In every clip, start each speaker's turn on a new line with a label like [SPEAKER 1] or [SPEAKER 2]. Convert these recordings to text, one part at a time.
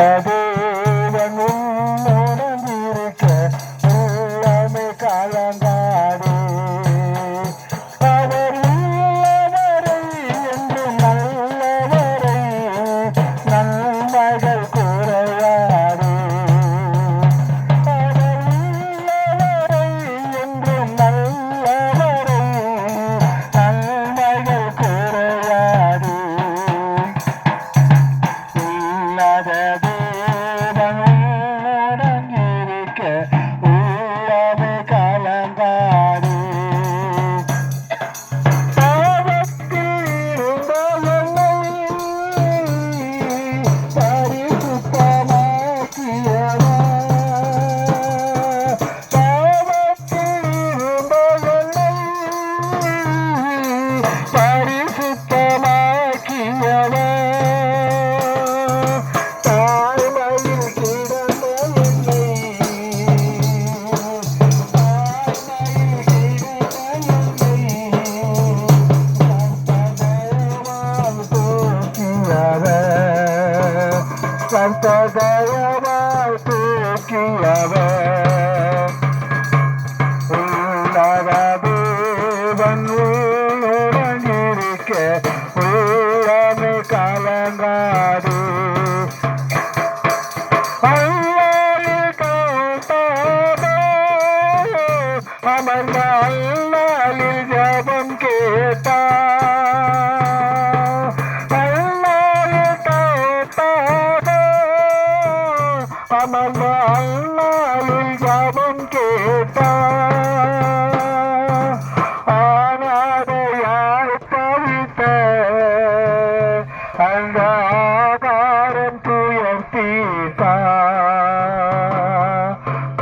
[SPEAKER 1] தேவன் என்னை தூக்கியவர். உள்ளத தேவன் இருக்க. உள்ளமே கலங்காது. அமர்ந்த அல்லாலில் ஜபம் கேட்டா. ஆனாதையாய் தவித்த அந்த ஆகாரம் துயர்த்தீர்த்தா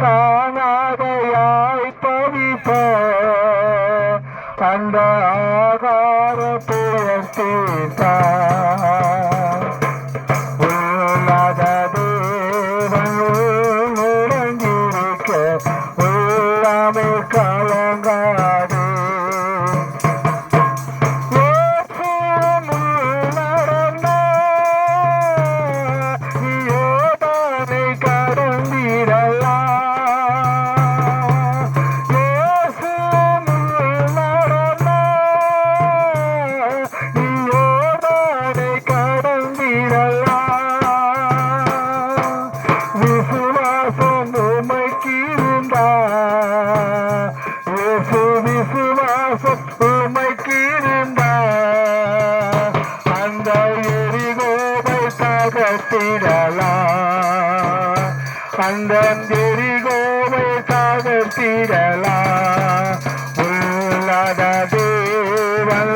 [SPEAKER 1] காணாதையாய் தவித்த அந்த ஆகார துயர்த்தீர்த்தா தேவன் உன்னுடனிருக்க உள்ளமே இருந்தா இயேசு விசுவாசம் உமைக்கு இருந்தா அந்த எரிகோவை தகர்த்திடலா அந்த எரிகோவை தகர்த்திடலா உள்ளத தேவன்